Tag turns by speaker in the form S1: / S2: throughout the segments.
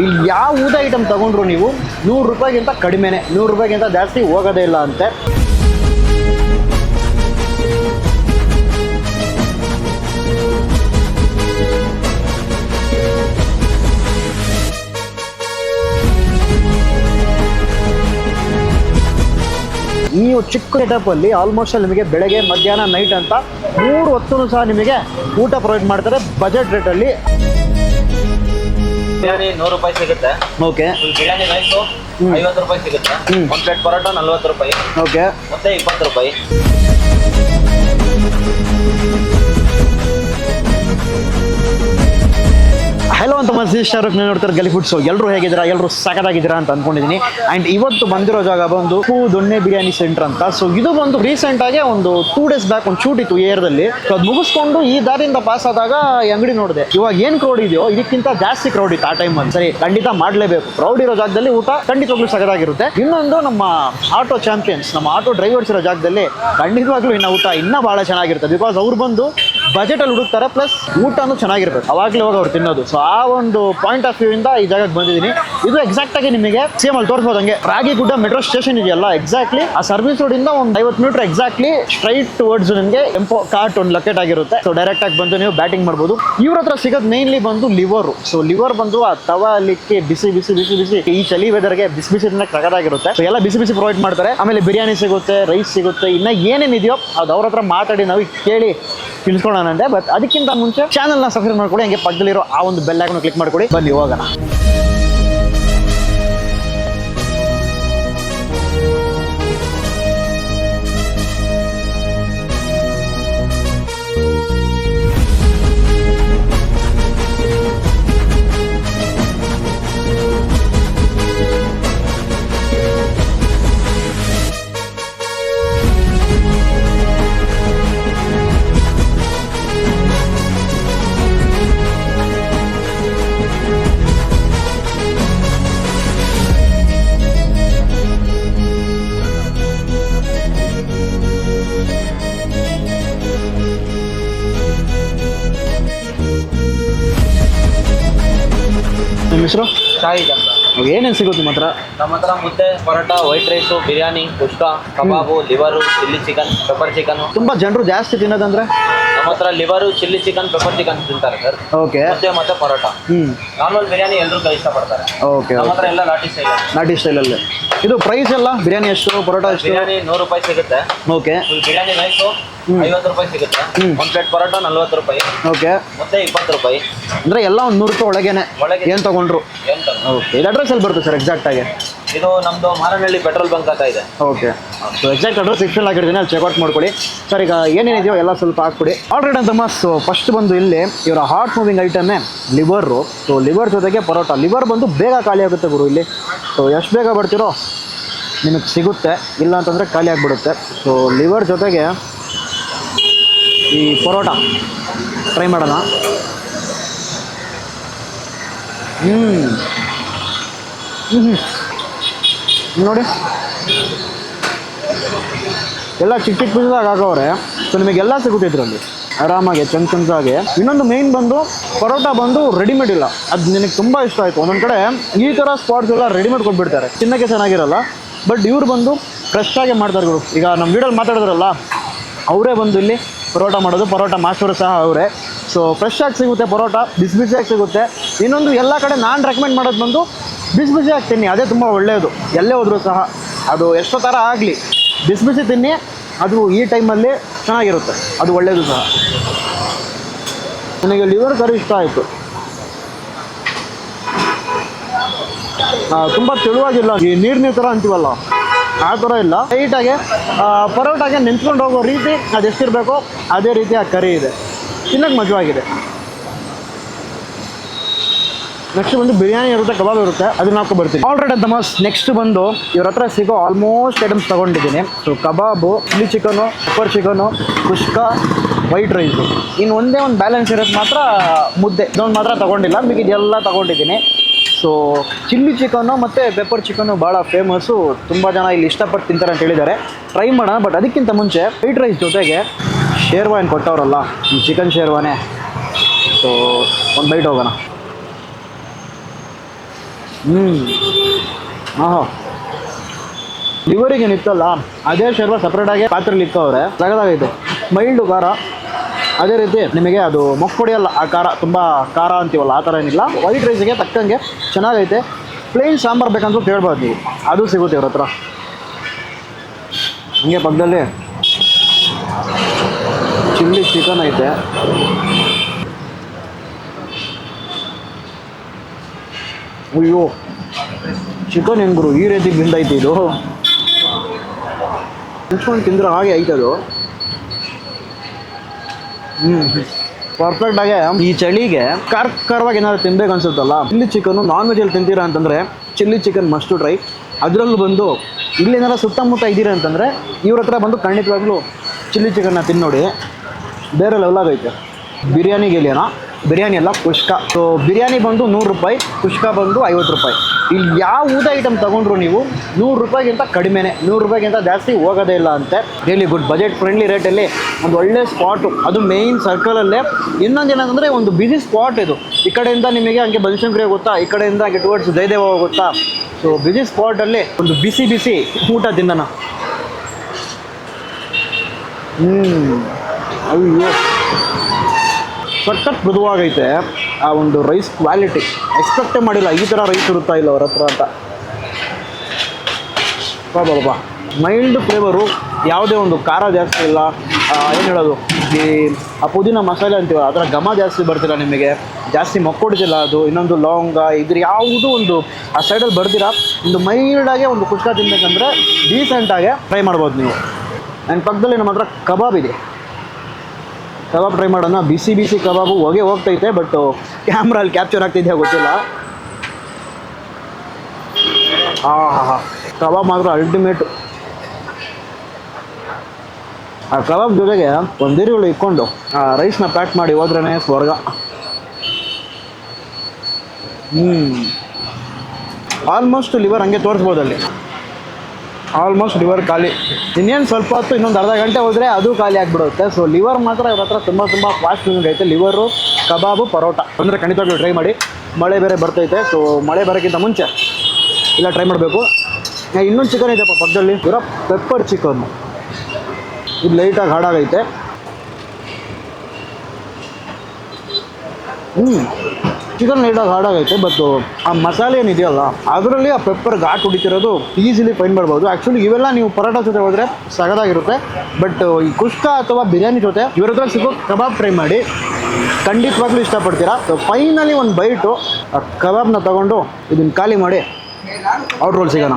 S1: ಇಲ್ಲಿ ಯಾವುದೇ ಐಟಮ್ ತಗೊಂಡ್ರು ನೀವು? ನೂರು ರೂಪಾಯಿಗಿಂತ ಕಡಿಮೆನೆ. ನೂರು ರೂಪಾಯಿಗಿಂತ ಜಾಸ್ತಿ ಹೋಗೋದೇ ಇಲ್ಲ ಅಂತೆ. ನೀವು ಚಿಕ್ಕ ಸೆಟಪ್ ಅಲ್ಲಿ ಆಲ್ಮೋಸ್ಟ್ ಅಲ್ಲಿ ನಿಮಗೆ ಬೆಳಗ್ಗೆ, ಮಧ್ಯಾಹ್ನ ನೈಟ್ ಅಂತ ಮೂರು ಹೊತ್ತು ಸಹ ನಿಮಗೆ ಊಟ ಪ್ರೊವೈಡ್ ಮಾಡ್ತಾರೆ. ಬಜೆಟ್ ರೇಟಲ್ಲಿ
S2: ಬಿರಿಯಾನಿ ನೂರು ರೂಪಾಯಿ ಸಿಗುತ್ತೆ.
S1: ಓಕೆ
S2: ಫುಲ್ ಬಿರಿಯಾನಿ ರೈಸು ಐವತ್ತು ರೂಪಾಯಿ ಸಿಗುತ್ತೆ.
S1: ಹ್ಮ್.
S2: ಒಂದು ಪ್ಲೇಟ್ ಪರೋಟ ನಲ್ವತ್ತು ರೂಪಾಯಿ.
S1: ಓಕೆ
S2: ಮತ್ತೆ ಇಪ್ಪತ್ತು ರೂಪಾಯಿ.
S1: ಹಲೋ ಅಂತ ಮನಸ್ಸಿ ಶಾರುಖ್ ನೋಡ್ತಾರೆ ಗಲಿ ಫುಡ್ಸು ಎಲ್ಲರೂ ಹೇಗಿದ್ದೀರಾ? ಎಲ್ಲರೂ ಸಖತ್ತಾಗಿದ್ದೀರಾ ಅಂತ ಅನ್ಕೊಂಡಿದ್ದೀನಿ ಆ್ಯಂಡ್ ಇವತ್ತು ಬಂದಿರೋ ಜಾಗ ಬಂದು ಹೂ ದೊಣ್ಣೆ ಬಿರಿಯಾನಿ ಸೆಂಟರ್ ಅಂತ. ಸೊ ಇದು ಬಂದು ರೀಸೆಂಟ್ ಆಗಿ ಒಂದು ಟೂ ಡೇಸ್ ಬ್ಯಾಕ್ ಒಂದು ಶೂಟ್ ಇತ್ತು ಏರ್ದಲ್ಲಿ ಸೊ ಅದು ಮುಗಿಸ್ಕೊಂಡು ಈ ದಾರಿಯಿಂದ ಪಾಸ್ ಆದಾಗ ಈ ಅಂಗಡಿ ನೋಡಿದೆ. ಇವಾಗ ಏನು ಕ್ರೌಡ್ ಇದೆಯೋ, ಇದಕ್ಕಿಂತ ಜಾಸ್ತಿ ಕ್ರೌಡ್ ಇತ್ತು ಆ ಟೈಮ್ ಟೈಮಲ್ಲಿ ಸರಿ, ಖಂಡಿತ ಮಾಡಲೇಬೇಕು. ಕ್ರೌಡ್ ಇರೋ ಜಾಗದಲ್ಲಿ ಊಟ ಖಂಡಿತವಾಗ್ಲೂ ಸಖತ್ತಾಗಿರುತ್ತೆ. ಇನ್ನೊಂದು ನಮ್ಮ ಆಟೋ ಚಾಂಪಿಯನ್ಸ್ ನಮ್ಮ ಆಟೋ ಡ್ರೈವರ್ಸ್ ಇರೋ ಜಾಗದಲ್ಲಿ ಖಂಡಿತವಾಗ್ಲೂ ಇನ್ನು ಊಟ ಇನ್ನೂ ಭಾಳ ಚೆನ್ನಾಗಿರುತ್ತೆ. ಬಿಕಾಸ್ ಅವ್ರು ಬಂದು ಬಜೆಟಲ್ಲಿ ಹುಡುಕ್ತಾರೆ, ಪ್ಲಸ್ ಊಟನೂ ಚೆನ್ನಾಗಿರ್ಬೇಕು. ಅವಾಗಲೇ ಹೋಗಿ ಅವ್ರು ತಿನ್ನೋದು. ಸೊ ಆ ಒಂದು ಪಾಯಿಂಟ್ ಆಫ್ ವ್ಯೂ ಇಂದ ಈ ಜಾಗಕ್ಕೆ ಬಂದಿದ್ದೀನಿ. ಇದು ಎಕ್ಸಾಕ್ಟ್ ಆಗಿ ನಿಮಗೆ ಸೇಮ್ ಅಲ್ಲಿ ತೋರಿಸ್ಬೋದು ಹಂಗೆ ರಾಗಿಗುಡ್ಡ ಮೆಟ್ರೋ ಸ್ಟೇಷನ್ ಇದೆಯಲ್ಲ ಎಕ್ಸಾಕ್ಟ್ಲಿ ಆ ಸರ್ವಿಸ್ ರೋಡ್ ಇಂದ ಒಂದು ಐವತ್ತು ಮೀಟರ್ ಎಕ್ಸಾಕ್ಟ್ಲಿ ಸ್ಟ್ರೈಟ್ ಟುವರ್ಡ್ಸ್ ನಿಮಗೆ ಎಂಪೋ ಕಾರ್ಟ್ ಒಂದು ಲೊಕೇಟ್ ಆಗಿರುತ್ತೆ. ಸೊ ಡೈರೆಕ್ಟ್ ಆಗಿ ಬಂದು ನೀವು ಬ್ಯಾಟಿಂಗ್ ಮಾಡ್ಬೋದು. ಇವ್ರ ಹತ್ರ ಸಿಗೋದು ಮೇನ್ಲಿ ಬಂದು ಲಿವರ್ ಸೊ ಲಿವರ್ ಬಂದು ಆ ತವ ಅಲ್ಲಿಕ್ಕೆ ಬಿಸಿ ಬಿಸಿ ಬಿಸಿ ಬಿಸಿ, ಈ ಚಳಿ ವೆದರ್ಗೆ ಬಿಸಿ ಬಿಸಿ ಕಗದಾಗಿರುತ್ತೆ ಸೊ ಎಲ್ಲ ಬಿಸಿ ಬಿಸಿ ಪ್ರೊವೈಡ್ ಮಾಡ್ತಾರೆ. ಆಮೇಲೆ ಬಿರಿಯಾನಿ ಸಿಗುತ್ತೆ ರೈಸ್ ಸಿಗುತ್ತೆ, ಇನ್ನ ಏನೇನಿದೆಯೋ ಅದು ಅವ್ರ ಹತ್ರ ಮಾತಾಡಿ ನಾವು ಕೇಳಿ ತಿಳ್ಕೊಳ್ಳೋಣಂತೆ ಬಟ್ ಅದಕ್ಕಿಂತ ಮುಂಚೆ ಚಾನಲ್ನ ಸಬ್ಸ್ಕ್ರೈಬ್ ಮಾಡ್ಕೊಡಿ, ಹಂಗೆ ಪಕ್ಕದಲ್ಲಿರೋ ಆ ಒಂದು ಬೆಲ್ ಐಕನ್ ಕ್ಲಿಕ್ ಮಾಡ್ಕೊಡಿ. ಬನ್ನಿ, ಹೋಗೋಣ. ನಿಮ್ಮ ಹೆಸರು?
S2: ಶಾಹಿದ್ ಅಂತ.
S1: ಏನೇನು ಸಿಗುತ್ತೆ ನಿಮ್ಮ ಹತ್ರ?
S2: ನಮ್ಮ ಹತ್ರ ಮುದ್ದೆ parotta white rice biryani kushka kebab liver chilli chicken pepper chicken
S1: ತುಂಬ ಜನರು ಜಾಸ್ತಿ ತಿನ್ನೋದಂದ್ರೆ?
S2: ನಮ್ಮ ಹತ್ರ liver chilli chicken pepper chicken ತಿಂತಾರೆ ಸರ್.
S1: ಓಕೆ.
S2: ಮುದ್ದೆ ಮತ್ತೆ ಪರೋಟ.
S1: ಹ್ಞೂ
S2: ನಾರ್ಮಲ್ ಬಿರಿಯಾನಿ ಎಲ್ಲರೂ ಇಷ್ಟಪಡ್ತಾರೆ.
S1: ಓಕೆ
S2: ನಮ್ಮ ಹತ್ರ ಎಲ್ಲ ನಾಟಿ ಸ್ಟೈಲ್
S1: ನಾಟಿ ಸ್ಟೈಲಲ್ಲಿ ಇದು ಪ್ರೈಸ್ ಎಲ್ಲ? ಬಿರಿಯಾನಿ ಎಷ್ಟು ಪರೋಟ ಎಷ್ಟು?
S2: ಬಿರಿಯಾನಿ ನೂರು ರೂಪಾಯಿ ಸಿಗುತ್ತೆ.
S1: ಓಕೆ.
S2: ಬಿರಿಯಾನಿ ರೈಸು ಐವತ್ತು ರೂಪಾಯಿ ಸಿಗುತ್ತೆ. ಒಂದು ಪ್ಲೇಟ್ ಪರೋಟ ನಲ್ವತ್ತು ರೂಪಾಯಿ.
S1: ಓಕೆ.
S2: ಮತ್ತೆ ಇಪ್ಪತ್ತು ರೂಪಾಯಿ.
S1: ಅಂದರೆ ಎಲ್ಲ ಒಂದು ನೂರು ರೂಪಾಯಿ ಒಳಗೇನೆ
S2: ಒಳಗೆ.
S1: ಏನು ತಗೊಂಡ್ರು?
S2: ಎಂತ
S1: ಓಕೆ. ಇದು ಅಡ್ರೆಸ್ ಎಲ್ಲಿ ಬರುತ್ತೆ ಸರ್ ಎಕ್ಸಾಕ್ಟಾಗಿ
S2: ಇದು ನಮ್ದು ಮಾರನಹಳ್ಳಿ ಪೆಟ್ರೋಲ್ ಬಂಕ್ ಅಂತ ಇದೆ.
S1: ಓಕೆ. ಸೊ ಎಕ್ಸಾಕ್ಟ್ ಅಡ್ರೆಸ್ ಸಿಕ್ಸ್ಟಲ್ಲಿ ಆಗಿರ್ತೀನಿ ಅಲ್ಲಿ ಚೆಕ್ಔಟ್ ಮಾಡ್ಕೊಳ್ಳಿ. ಸರ್ ಈಗ ಏನೇನಿದೆಯೋ ಎಲ್ಲ ಸ್ವಲ್ಪ ಹಾಕ್ಬಿಡಿ. ಆಲ್ರೆಡಿ ಅಂತ ಸೊ ಫಸ್ಟ್ ಬಂದು ಇಲ್ಲಿ ಇವರ ಹಾರ್ಟ್ ಮೂವಿಂಗ್ ಐಟಮೇ ಲಿವರು ಸೊ ಲಿವರ್ ಜೊತೆಗೆ ಪರೋಟ. ಲಿವರ್ ಬಂದು ಬೇಗ ಖಾಲಿ ಆಗುತ್ತೆ ಗುರು ಇಲ್ಲಿ. ಸೊ ಎಷ್ಟು ಬೇಗ ಬರ್ತಿರೋ ನಿಮಗೆ ಸಿಗುತ್ತೆ. ಇಲ್ಲ ಅಂತಂದರೆ ಖಾಲಿ ಆಗಿಬಿಡುತ್ತೆ. ಸೊ ಲಿವರ್ ಜೊತೆಗೆ ಈ ಪರೋಟ ಟ್ರೈ ಮಾಡೋಣ. ಹ್ಞೂ ಹ್ಞೂ ನೋಡಿ. ಎಲ್ಲ ಚಿಕ್ಕ ಚಿಕ್ಕ ಪೀಸದಾಗ ಹಾಕೋವ್ರೆ. ಸೊ ನಿಮಗೆಲ್ಲ ಸಿಗುತ್ತೆ ಇದರಲ್ಲಿ. ಆರಾಮಾಗಿ, ಚಂದ ಚಂದಾಗಿ. ಇನ್ನೊಂದು ಮೇಯ್ನ್ ಬಂದು, ಪರೋಟ ಬಂದು ರೆಡಿಮೇಡ್ ಇಲ್ಲ. ಅದು ನಿನಗೆ ತುಂಬ ಇಷ್ಟ ಆಯಿತು. ಒಂದೊಂದು ಕಡೆ ಈ ಥರ ಸ್ಪಾಟ್ಸ್ ಎಲ್ಲ ರೆಡಿಮೇಡ್ ಕೊಟ್ಬಿಡ್ತಾರೆ. ತಿನ್ನೋಕ್ಕೆ ಚೆನ್ನಾಗಿರಲ್ಲ. ಬಟ್ ಇವ್ರು ಬಂದು ಫ್ರೆಶ್ ಆಗಿ ಮಾಡ್ತಾರೆ ಗುರು ಈಗ ನಮ್ಮ ವೀಡಲ್ಲಿ ಮಾತಾಡಿದ್ರಲ್ಲ, ಅವರೇ ಬಂದು ಇಲ್ಲಿ ಪರೋಟ ಮಾಡೋದು, ಪರೋಟ ಮಾಸ್ಟರು ಸಹ ಅವರೇ. ಸೊ ಫ್ರೆಶ್ ಆಗಿ ಸಿಗುತ್ತೆ ಪರೋಟ, ಬಿಸಿ ಬಿಸಿಯಾಗಿ ಸಿಗುತ್ತೆ. ಇನ್ನೊಂದು ಎಲ್ಲ ಕಡೆ ನಾನು ರೆಕಮೆಂಡ್ ಮಾಡೋದು ಬಂದು ಬಿಸಿ ಬಿಸಿಯಾಗಿ ತಿನ್ನಿ, ಅದೇ ತುಂಬ ಒಳ್ಳೆಯದು ಎಲ್ಲೇ ಹೋದರೂ ಸಹ ಅದು ಎಷ್ಟೋ ಥರ ಆಗಲಿ. ಬಿಸಿ ಬಿಸಿ ತಿನ್ನಿ, ಅದು ಈ ಟೈಮಲ್ಲಿ ಚೆನ್ನಾಗಿರುತ್ತೆ. ಅದು ಒಳ್ಳೆಯದು ಸಹ. ನನಗೆ ಲಿವರ್ ಕರಿ ಇಷ್ಟ ಆಯಿತು. ತುಂಬ ತೆಳುವಾಗಿಲ್ಲ. ಈ ನೀರಿನ ನೀರು ಥರ ಅಂತೀವಲ್ಲ? ಆ ಥರ ಇಲ್ಲ. ಲೈಟಾಗಿ ಪರೋಟಾಗೆ ನಿಂತ್ಕೊಂಡು ಹೋಗೋ ರೀತಿ ಅದು ಎಷ್ಟಿರಬೇಕೋ ಅದೇ ರೀತಿ ಆ ಕರಿ ಇದೆ. ತಿನ್ನಕ್ಕೆ ಮಜವಾಗಿದೆ. ನೆಕ್ಸ್ಟ್ ಬಂದು ಬಿರಿಯಾನಿ ಇರುತ್ತೆ, ಕಬಾಬ್ ಇರುತ್ತೆ, ಅದನ್ನ ಹಾಕೋ ಬರ್ತೀನಿ. ಆಲ್ರೆಡಿ ಅಂತ ಮಸ್ ನೆಕ್ಸ್ಟ್ ಬಂದು ಇವ್ರ ಹತ್ರ ಸಿಗೋ ಆಲ್ಮೋಸ್ಟ್ ಐಟಮ್ಸ್ ತೊಗೊಂಡಿದ್ದೀನಿ. So kebab, chilli chicken pepper chicken kushka white rice ಇನ್ನು ಒಂದೇ ಒಂದು ಬ್ಯಾಲೆನ್ಸ್ ಇರೋದು ಮಾತ್ರ ಮುದ್ದೆ. ಇದೊಂದು ಮಾತ್ರ ತೊಗೊಂಡಿಲ್ಲ ಮಿಗಿದೆಲ್ಲ ತೊಗೊಂಡಿದ್ದೀನಿ. ಸೊ ಚಿಲ್ಲಿ ಚಿಕನ್ನು ಮತ್ತು ಪೆಪ್ಪರ್ ಚಿಕನ್ನು ಭಾಳ ಫೇಮಸ್ಸು ತುಂಬ ಜನ ಇಲ್ಲಿ ಇಷ್ಟಪಟ್ಟು ತಿಂತಾರೆ ಅಂತ ಹೇಳಿದ್ದಾರೆ. ಟ್ರೈ ಮಾಡೋಣ ಬಟ್ ಅದಕ್ಕಿಂತ ಮುಂಚೆ ವೈಟ್ ರೈಸ್ ಜೊತೆಗೆ ಶೇರ್ವಾನ್ ಕೊಟ್ಟವರಲ್ಲ ಚಿಕನ್ ಶೇರ್ವಾನೆ. ಸೊ ಒಂದು ಬೈಟ್ ಹೋಗೋಣ. ಹ್ಞೂ ಆಹಾ. ಲಿವರಿಗೆ ನಿತ್ತಲ್ಲ ಅದೇ ಶೇರ್ವಾ ಸಪ್ರೇಟಾಗಿ ಪಾತ್ರೆಲಿ ಇಕ್ಕವ್ರೆ ತಗದಾಗೈತೆ ಮೈಲ್ಡು ಖಾರ. ಅದೇ ರೀತಿ ನಿಮಗೆ ಅದು ಮೊಕ್ಕುಡಿಯಲ್ಲ, ಆ ಖಾರ, ತುಂಬ ಖಾರ ಅಂತೀವಲ್ಲ, ಆ ಥರ ಏನಿಲ್ಲ. ವೈಟ್ ರೈಸಿಗೆ ತಕ್ಕಂಗೆ ಚೆನ್ನಾಗೈತೆ. ಪ್ಲೇನ್ ಸಾಂಬಾರು ಬೇಕಂತ ಕೇಳ್ಬೋದು ನೀವು. ಅದು ಸಿಗುತ್ತೆ ಇವ್ರ ಹತ್ರ. ಹಂಗೆ ಪಕ್ಕದಲ್ಲಿ ಚಿಲ್ಲಿ ಚಿಕನ್ ಐತೆ. ಅಯ್ಯೋ ಚಿಕನ್ ಹೆಂಗ್ರು? ಈ ರೀತಿ ಬಿಂದೈತಿ ಇದು. ತಿಂದ್ರೆ ಹಾಗೆ ಐತದು. ಹ್ಞೂ ಆಗಿ ಈ ಚಳಿಗೆ ಖಾರ ಖಾರವಾಗಿ ಏನಾದ್ರು ತಿನ್ಬೇಕು ಅನ್ಸುತ್ತಲ್ಲ ಚಿಲ್ಲಿ ಚಿಕನ್ ನಾನ್ ಅಲ್ಲಿ ತಿಂತೀರಾ ಅಂತಂದ್ರೆ ಚಿಲ್ಲಿ ಚಿಕನ್ ಮಸ್ಟು ಟ್ರೈ ಅದರಲ್ಲೂ ಬಂದು ಇಲ್ಲಿ ಏನಾರ ಸುತ್ತಮುತ್ತ ಇದ್ದೀರಾ ಅಂತಂದರೆ ಇವ್ರ ಹತ್ರ ಬಂದು ಖಂಡಿತವಾಗ್ಲೂ ಚಿಲ್ಲಿ ಚಿಕನ್ನ ತಿನ್ನೋಡಿ ಬೇರೆ ಲೆವೆಲ್ ಆಗೈತೆ ಬಿರಿಯಾನಿಗೆ ಇಲ್ಲೇನಾ ಬಿರಿಯಾನಿ ಅಲ್ಲ ಕುಷ್ಕ. ಸೊ ಬಿರಿಯಾನಿ ಬಂದು ನೂರು ರೂಪಾಯಿ, ಕುಷ್ಕ ಬಂದು ಐವತ್ತು ರೂಪಾಯಿ. ಇಲ್ಲಿ ಯಾವುದೇ ಐಟಮ್ ತೊಗೊಂಡ್ರು ನೀವು, ನೂರು ರೂಪಾಯಿಗಿಂತ ಕಡಿಮೆನೆ. ನೂರು ರೂಪಾಯಿಗಿಂತ ಜಾಸ್ತಿ ಹೋಗೋದೇ ಇಲ್ಲ ಅಂತೆ. ರಿಯಲಿ ಗುಡ್ ಬಜೆಟ್ ಫ್ರೆಂಡ್ಲಿ ರೇಟಲ್ಲಿ ಒಂದು ಒಳ್ಳೆ ಸ್ಪಾಟು ಅದು ಮೇಯ್ನ್ ಸರ್ಕಲಲ್ಲೇ ಇನ್ನೊಂದು ಏನಂದರೆ ಒಂದು ಬಿಸಿ ಸ್ಪಾಟ್ ಇದು. ಈ ಕಡೆಯಿಂದ ನಿಮಗೆ ಹಂಗೆ ಬನಶಂಕರಿ ಗೊತ್ತಾ? ಈ ಕಡೆಯಿಂದ ಹಂಗೆ ಟುವರ್ಡ್ಸ್ ಜಯದೇವ ಗೊತ್ತಾ? ಸೊ ಬಿಸಿ ಸ್ಪಾಟಲ್ಲಿ ಒಂದು ಬಿಸಿ ಬಿಸಿ ಊಟ ತಿನ್ನೋಣ. ಹ್ಞೂ ಅಯ್ಯೋ. ಸಖತ್ ಮೃದುವಾಗೈತೆ. ಆ ಒಂದು ರೈಸ್ ಕ್ವಾಲಿಟಿ ಎಕ್ಸ್ಪೆಕ್ಟೇ ಮಾಡಿಲ್ಲ. ಈ ಥರ ರೈಸ್ ಇರುತ್ತಾ ಇಲ್ಲ ಅವ್ರ ಹತ್ರ ಅಂತ. ಬಾಬಾ ಮೈಲ್ಡ್ ಫ್ಲೇವರು ಯಾವುದೇ ಒಂದು ಖಾರ ಜಾಸ್ತಿ ಇಲ್ಲ. ಏನು ಹೇಳೋದು? ಈ, ಆ ಪುದೀನ ಮಸಾಲೆ ಅಂತೀವಲ್ಲ, ಅದರ ಘಮ ಜಾಸ್ತಿ ಬರ್ತಿಲ್ಲ ನಿಮಗೆ. ಜಾಸ್ತಿ ಮಕ್ಕೊಡ್ತಿಲ್ಲ ಅದು. ಇನ್ನೊಂದು ಲವಂಗ, ಇದ್ರ ಯಾವುದೂ ಒಂದು, ಆ ಸೈಡಲ್ಲಿ ಬರ್ದಿರ, ಒಂದು ಮೈಲ್ಡಾಗೆ ಒಂದು ಕುಷ್ಕ ತಿನ್ಬೇಕಂದ್ರೆ ಡೀಸೆಂಟಾಗೆ ಟ್ರೈ ಮಾಡ್ಬೋದು ನೀವು. ನನ್ನ ಪಕ್ಕದಲ್ಲಿ ನಮ್ಮ ಹತ್ರ ಕಬಾಬ್ ಇದೆ. ಕಬಾಬ್ ಟ್ರೈ ಮಾಡೋಣ. ಬಿಸಿ ಬಿಸಿ ಕಬಾಬು ಹೋಗೇ ಹೋಗ್ತೈತೆ ಬಟ್ ಕ್ಯಾಮ್ರಲ್ಲಿ ಕ್ಯಾಪ್ಚರ್ ಆಗ್ತಿದ್ಯಾ ಗೊತ್ತಿಲ್ಲ. ಕಬಾಬ್ ಮಾತ್ರ ಅಲ್ಟಿಮೇಟ್ ಆ ಕಬಾಬ್ ಜೊತೆಗೆ ಒಂದು ಈರುಳ್ಳಿ ಇಟ್ಕೊಂಡು ಆ ರೈಸ್ನ ಪ್ಯಾಕ್ ಮಾಡಿ ಹೋದ್ರೇ ಸ್ವರ್ಗ. ಹ್ಞೂ ಆಲ್ಮೋಸ್ಟ್ ಲಿವರ್ ಹಂಗೆ ತೋರಿಸ್ಬೋದು ಅಲ್ಲಿ. ಆಲ್ಮೋಸ್ಟ್ ಲಿವರ್ ಖಾಲಿ. ಇನ್ನೇನು ಸ್ವಲ್ಪ ಹೊತ್ತು, ಇನ್ನೊಂದು ಅರ್ಧ ಗಂಟೆ ಹೋದರೆ ಅದು ಖಾಲಿ ಆಗಿಬಿಡುತ್ತೆ. ಸೊ ಲಿವರ್ ಮಾತ್ರ ಇವ್ರ ಹತ್ರ ತುಂಬ ತುಂಬ ಫಾಸ್ಟ್ ಐತೆ. Liver kebab, parotta. ಅಂದರೆ ಖಂಡಿತವಾಗ್ಲೂ ಟ್ರೈ ಮಾಡಿ. ಮಳೆ ಬೇರೆ ಬರ್ತೈತೆ. ಸೊ ಮಳೆ ಬರೋಕ್ಕಿಂತ ಮುಂಚೆ ಇಲ್ಲ ಟ್ರೈ ಮಾಡಬೇಕು. ಇನ್ನೊಂದು ಚಿಕನ್ ಇದೆಪ್ಪ ಪಕ್ಕದಲ್ಲಿ. ಇವರ ಪೆಪ್ಪರ್ ಚಿಕನ್ ಇದು ಲೈಟಾಗಿ ಹಾಡಾಗೈತೆ. ಹ್ಞೂ ಚಿಕನ್ ಲೈಟಾಗಿ ಹಾಡಾಗೈತೆ ಬಟ್ ಆ ಮಸಾಲೆ ಏನಿದೆಯಲ್ಲ, ಅದರಲ್ಲಿ ಆ ಪೆಪ್ಪರ್ ಘಾಟ್ ಹುಡಿತಿರೋದು ಈಸಿಲಿ ಫೈನ್ ಮಾಡ್ಬೋದು. ಆ್ಯಕ್ಚುಲಿ ಇವೆಲ್ಲ ನೀವು ಪರೋಟ ಜೊತೆ ಹೋದರೆ ಸಗದಾಗಿರುತ್ತೆ. ಬಟ್ ಈ ಕುಷ್ಕ ಅಥವಾ ಬಿರಿಯಾನಿ ಜೊತೆ ಇವ್ರ ಹತ್ರ ಸಿಗೋ ಕಬಾಬ್ ಟ್ರೈ ಮಾಡಿ. ಖಂಡಿತವಾಗ್ಲೂ ಇಷ್ಟಪಡ್ತೀರಾ? ಫೈನಲಿ ಒಂದು ಬೈಟು ಆ ಕಬಾಬ್ನ ತಗೊಂಡು ಇದನ್ನು ಖಾಲಿ ಮಾಡಿ ಔಟ್ ರೋಲ್ ಸಿಗೋಣ.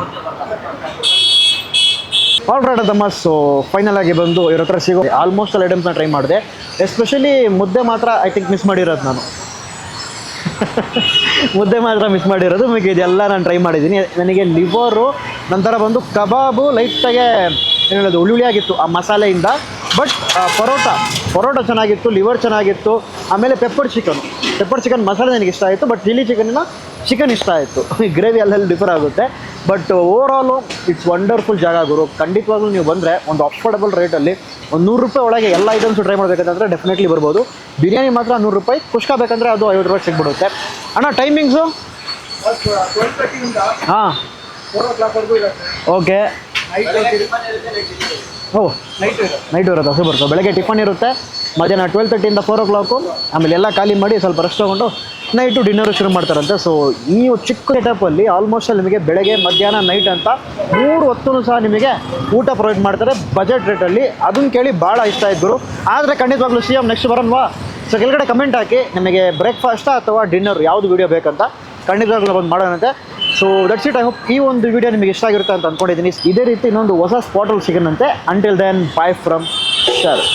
S1: ಆಲ್ ರೈಟ್ ಅದಮ್ಮ. ಸೊ ಫೈನಲ್ ಆಗಿ ಬಂದು ಇವ್ರ ಹತ್ರ ಸಿಗೋ ಆಲ್ಮೋಸ್ಟ್ ಆಲ್ ಐಟಮ್ಸ್ನ ಟ್ರೈ ಮಾಡಿದೆ. ಎಸ್ಪೆಷಲಿ ಮುದ್ದೆ ಮಾತ್ರ ಐ ಥಿಂಕ್ ಮಿಸ್ ಮಾಡಿರೋದು ನಾನು. ಮುದ್ದೆ ಮಾತ್ರ ಮಿಸ್ ಮಾಡಿರೋದು. ಮಿಕ್ಕ ಇದೆಲ್ಲ ನಾನು ಟ್ರೈ ಮಾಡಿದ್ದೀನಿ. ನನಗೆ ಲಿವರು ನಂತರ ಬಂದು ಕಬಾಬು ಲೈಟಾಗೆ ಏನು ಹೇಳೋದು ಹುಳಿ ಹುಳಿ ಆಗಿತ್ತು ಆ ಮಸಾಲೆಯಿಂದ. ಬಟ್ ಪರೋಟ ಪರೋಟ ಚೆನ್ನಾಗಿತ್ತು ಲಿವರ್ ಚೆನ್ನಾಗಿತ್ತು. ಆಮೇಲೆ ಪೆಪ್ಪರ್ ಚಿಕನ್ ಪೆಪ್ಪರ್ ಚಿಕನ್ ಮಸಾಲೆ ನನಗೆ ಇಷ್ಟ ಆಯಿತು ಬಟ್ ಚಿಲ್ಲಿ ಚಿಕನ್ನ ಚಿಕನ್ ಇಷ್ಟ ಆಯಿತು. ಗ್ರೇವಿ ಅಲ್ಲೆಲ್ಲಿ ಡಿಫರ್ ಆಗುತ್ತೆ. But overall it's wonderful ಜಾಗ ಗುರು. ಖಂಡಿತವಾಗ್ಲೂ ನೀವು ಬಂದರೆ ಒಂದು ಅಫೋರ್ಡಬಲ್ ರೇಟಲ್ಲಿ ಒಂದು ನೂರು ರೂಪಾಯಿ ಒಳಗೆ ಎಲ್ಲ ಐಟಮ್ಸು ಟ್ರೈ ಮಾಡಬೇಕಂತಂದರೆ ಡೆಫಿನೆಟ್ಲಿ ಬರ್ಬೋದು. ಬಿರಿಯಾನಿ ಮಾತ್ರ ನೂರು ರೂಪಾಯಿ. ಕುಷ್ಕ ಬೇಕಂದರೆ ಅದು ಐವತ್ತು ರೂಪಾಯಿ ಸಿಗ್ಬಿಡುತ್ತೆ. ಅಣ್ಣ ಟೈಮಿಂಗ್ಸು ಹಾಂ. ಓಕೆ ಓಹ್ ನೈಟ್ ಇರುತ್ತೆ. ಸೂಪರ್ ಸೊ ಬೆಳಗ್ಗೆ ಟಿಫನ್ ಇರುತ್ತೆ. ಮಧ್ಯಾಹ್ನ ಟ್ವೆಲ್ ತರ್ಟಿಯಿಂದ ಫೋರ್ ಓ ಕ್ಲಾಕು ಆಮೇಲೆ ಎಲ್ಲ ಖಾಲಿ ಮಾಡಿ ಸ್ವಲ್ಪ ರೆಸ್ಟ್ ತೊಗೊಂಡು ನೈಟು ಡಿನ್ನರು ಶುರು ಮಾಡ್ತಾರಂತೆ. ಸೊ ಈ ಚಿಕ್ಕ ಸೆಟಪಲ್ಲಿ ಆಲ್ಮೋಸ್ಟ್ ಅಲ್ಲಿ ನಿಮಗೆ ಬೆಳಗ್ಗೆ, ಮಧ್ಯಾಹ್ನ ನೈಟ್ ಅಂತ ಮೂರು ಹೊತ್ತು ಸಹ ನಿಮಗೆ ಊಟ ಪ್ರೊವೈಡ್ ಮಾಡ್ತಾರೆ. ಬಜೆಟ್ ರೇಟಲ್ಲಿ ಅದನ್ನು ಕೇಳಿ ಭಾಳ ಇಷ್ಟ ಇದ್ದರು. ಆದರೆ ಖಂಡಿತವಾಗ್ಲೂ ಸಿ ಎಂ ನೆಕ್ಸ್ಟ್ ಬರೋಣವಾ ಸೊ ಕೆಳಗಡೆ ಕಮೆಂಟ್ ಹಾಕಿ ನಿಮಗೆ ಬ್ರೇಕ್ಫಾಸ್ಟಾ ಅಥವಾ ಡಿನ್ನರ್ ಯಾವುದು ವೀಡಿಯೋ ಬೇಕಂತ ಖಂಡಿತವಾಗ್ಲೂ ಬಂದು ಮಾಡೋಣಂತೆ. So that's it I hope ಈ ಒಂದು ವಿಡಿಯೋ ನಿಮಗೆ ಇಷ್ಟ ಆಗಿರುತ್ತೆ ಅಂತ ಅಂದ್ಕೊಂಡಿದ್ದೀನಿ ಇದೇ ರೀತಿ ಇನ್ನೊಂದು ಹೊಸ ಸ್ಪಾಟಲ್ಲಿ ಸಿಗೋಣಂತೆ. Until then bye from ಶರ್